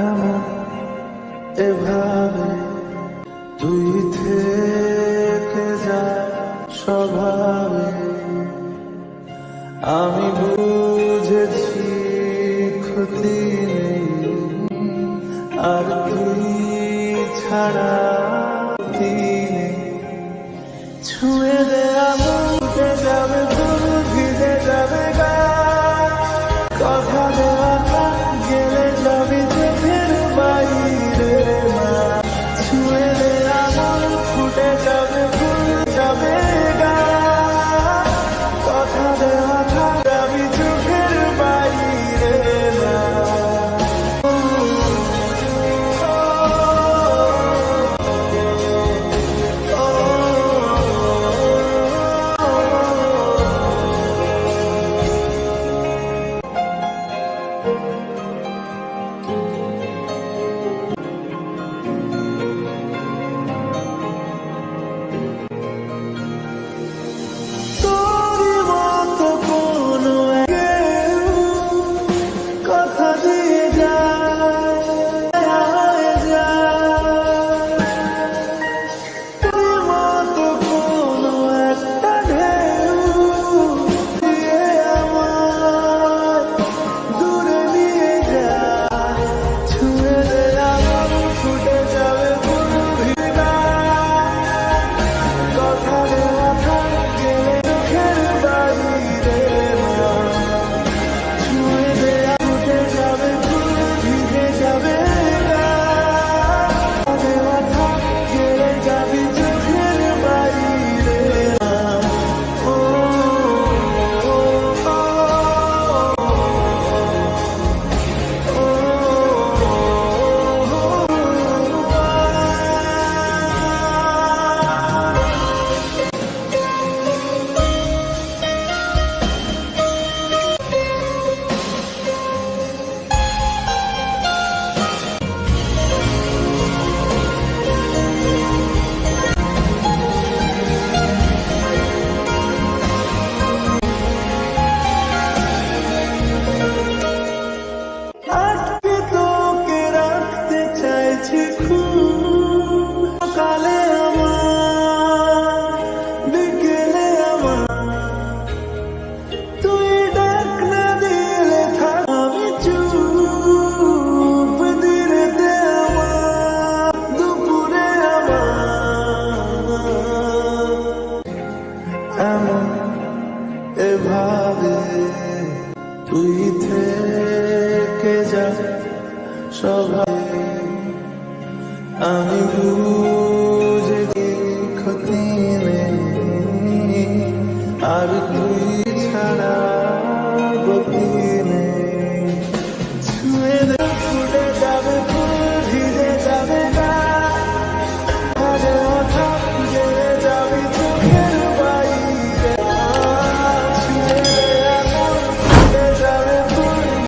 এমন এভাবে তুই থেকে যা স্বভাবে। আমি বুঝেছি ক্ষতি নেই, আর তুই ছাড়া তিনি ছুঁয়ে দেয়া বলতে যাবে গেছে খুব বিকেলে আমার। তুই দিলে আমি চুপ দিলে দুপুরে আমার। এমন এভাবে তুই থেকে যা, সবাই আমি বুঝে ক্ষতি নেই আর ছাড়া গতি ছুঁয়ে